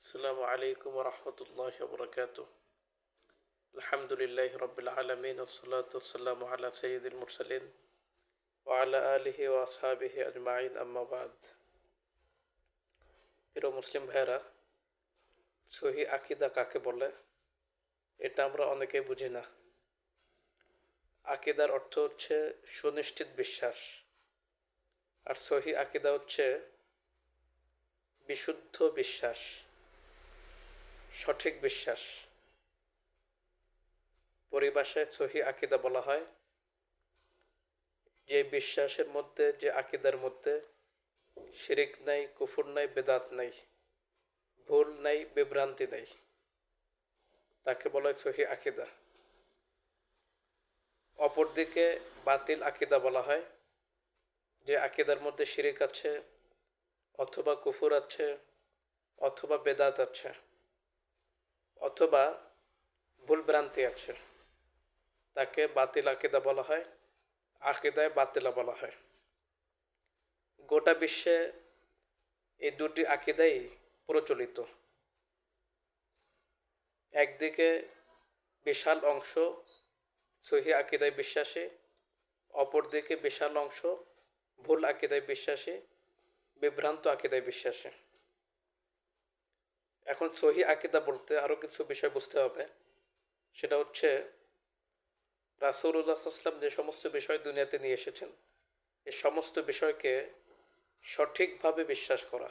السلام عليكم ورحمة الله وبركاته الحمد لله رب العالمين والصلاة والسلام على سيد المرسلين وعلى آله وأصحابه أجمعين أما بعد প্রিয় মুসলিম ভাইরা সহি আকিদা কাকে বলে এটা আমরা অনেকে বুঝি না আকিদার অর্থ হচ্ছে সুনিশ্চিত বিশ্বাস আর সহি আকিদা হচ্ছে বিশুদ্ধ বিশ্বাস সঠিক বিশ্বাস। পরিভাষায় সহি আকিদা বলা হয়। যে বিশ্বাসের মধ্যে, যে আকিদার মধ্যে শিরিক নাই, কুফুর নাই, বেদাত নাই, ভুল নাই, বিভ্রান্তি নাই, তাকে বলা হয় সহি আকিদা। অপরদিকে বাতিল আকিদা বলা হয়। যে আকিদার মধ্যে শিরিক আছে, অথবা কুফুর আছে, অথবা বেদাত আছে। অথবা ভুলভ্রান্তি আছে। তাকে বাতিল আকিদা বলা হয়, আকিদায় বাতিলা বলা হয়। গোটা বিশ্বে এই দুটি আকিদাই প্রচলিত। একদিকে বিশাল অংশ সহি আকিদায় বিশ্বাসী, অপরদিকে বিশাল অংশ ভুল আকিদায় বিশ্বাসী, বিভ্রান্ত আকিদায় বিশ্বাসী। এখন সহি আকিদা বলতে আরও কিছু বিষয় বুঝতে হবে। সেটা হচ্ছে রাসুল্লাহাম যে সমস্ত বিষয় দুনিয়াতে নিয়ে এসেছেন, এ সমস্ত বিষয়কে সঠিকভাবে বিশ্বাস করা,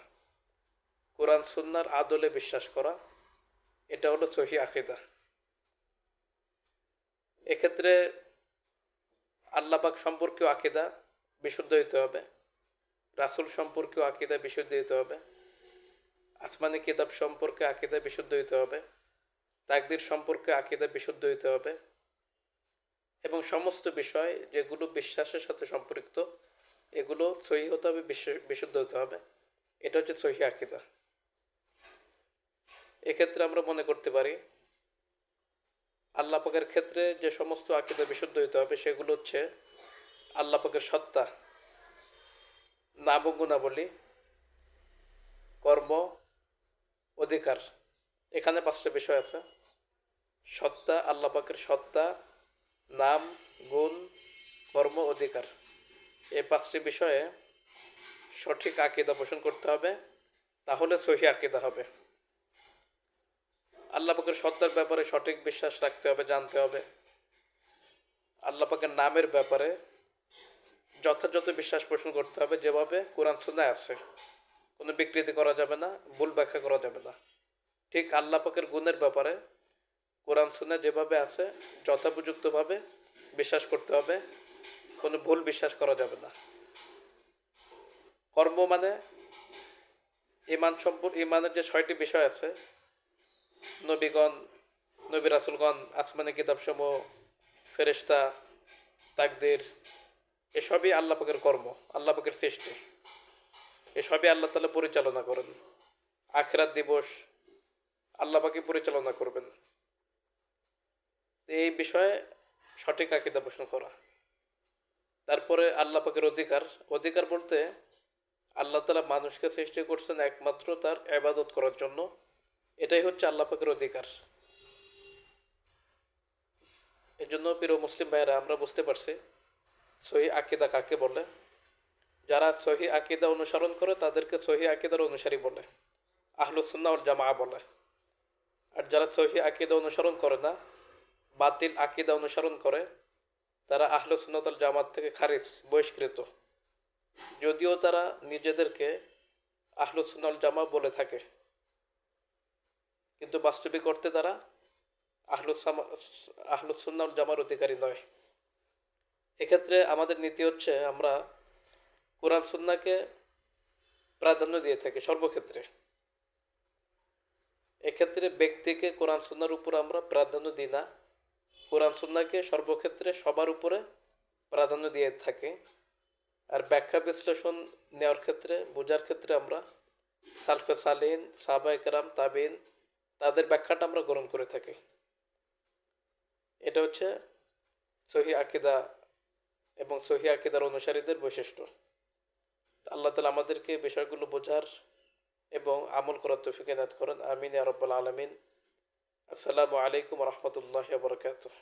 কোরআন সুন্নার আদলে বিশ্বাস করা, এটা হলো সহি আকিদা। এক্ষেত্রে আল্লাপাক সম্পর্কেও আকিদা বিশুদ্ধ হইতে হবে, রাসুল সম্পর্কেও আকিদা বিশুদ্ধ হইতে হবে। আসমানি কিতাব সম্পর্কে আকিদা বিশুদ্ধ হইতে হবে, তাকদির সম্পর্কে আকিদা বিশুদ্ধ হইতে হবে, এবং সমস্ত বিষয় যেগুলো বিশ্বাসের সাথে সম্পৃক্ত, এগুলো সহি হতে হবে বিশুদ্ধ হতে হবে। এটা হচ্ছে সহি আকিদা। এক্ষেত্রে আমরা মনে করতে পারি, আল্লাহ পাকের ক্ষেত্রে যে সমস্ত আকিদা বিশুদ্ধ হইতে হবে, সেগুলো হচ্ছে আল্লাহ পাকের সত্তা নাম গুণাবলী কর্ম অধিকার। এখানে পাঁচটা বিষয় আছে। সত্তা, আল্লাহ পাকের সত্তা, নাম, গুণ, কর্ম, অধিকার। এই পাঁচটি বিষয়ে সঠিক আকিদা পোষণ করতে হবে, তাহলে সহি আকিদা হবে। আল্লাহ পাকের সত্তার ব্যাপারে সঠিক বিশ্বাস রাখতে হবে, জানতে হবে। আল্লাহ পাকের নামের ব্যাপারে যথাযথ বিশ্বাস পোষণ করতে হবে, যেভাবে কোরআন সুনায় আছে। কোনো বিকৃতি করা যাবে না, ভুল ব্যাখ্যা করা যাবে না। ঠিক আল্লাহ পাকের গুণের ব্যাপারে কোরআন শুনে যেভাবে আছে, যথোপযুক্তভাবে বিশ্বাস করতে হবে, কোনো ভুল বিশ্বাস করা যাবে না। কর্ম মানে ইমান সম্পর্ক ইমানের যে ছয়টি বিষয় আছে, নবীগণ, নবী রাসুলগণ, আসমানি কিতাবসমূহ ফেরেস্তা তাকদের, এসবই আল্লাহ পাকের কর্ম, আল্লাহ পাকের সৃষ্টি। এসবই আল্লাহ তালা পরিচালনা করেন। আখরাত দিবস আল্লাহ পাকে পরিচালনা করবেন। এই বিষয়ে সঠিক আকিদা পোষণ করা। তারপরে আল্লাহ পাকের অধিকার। অধিকার বলতে আল্লাহ তালা মানুষকে সৃষ্টি করছেন একমাত্র তার আবাদত করার জন্য। এটাই হচ্ছে আল্লাহ পাকের অধিকার। এর জন্য প্রিয় মুসলিম ভাইয়েরা, আমরা বুঝতে পারছি সহি আকিদা কাকে বলে। যারা সহি আকিদা অনুসরণ করে, তাদেরকে সহি আকিদার অনুসারী বলে আহলুসুন্না ওর জামা বলে। আর যারা সহি আকিদা অনুসরণ করে না, বাতিল আকিদা অনুসরণ করে, তারা আহলুসুন্নতল জামাত থেকে খারিজ, বহিষ্কৃত। যদিও তারা নিজেদেরকে আহলুসুন্নল জামা বলে থাকে, কিন্তু বাস্তবিক করতে তারা আহলুসামা আহলুসুন্নাল জামার অধিকারী নয়। এক্ষেত্রে আমাদের নীতি হচ্ছে, আমরা কোরআন সুন্নাকে প্রাধান্য দিয়ে থাকে সর্বক্ষেত্রে। এক্ষেত্রে ব্যক্তিকে কোরআন সুন্নার উপর আমরা প্রাধান্য দিই না। কোরআন সুন্নাকে সর্বক্ষেত্রে সবার উপরে প্রাধান্য দিয়ে থাকি। আর ব্যাখ্যা বিশ্লেষণ নেওয়ার ক্ষেত্রে, বোঝার ক্ষেত্রে আমরা সালফে সালিন, সাহবা একরাম, তাবিন, তাদের ব্যাখ্যাটা আমরা গ্রহণ করে থাকি। এটা হচ্ছে সহি আকিদা এবং সহি আকিদার অনুসারীদের বৈশিষ্ট্য। আল্লাহ তালা আমাদেরকে বিষয়গুলো বোঝার এবং আমল করার তো এনায়ত করেন। আমিন আরব্বাল রব্বাল আলমিন। আসসালামু আলাইকুম রহমতুল্লাহ বরকাতুহ।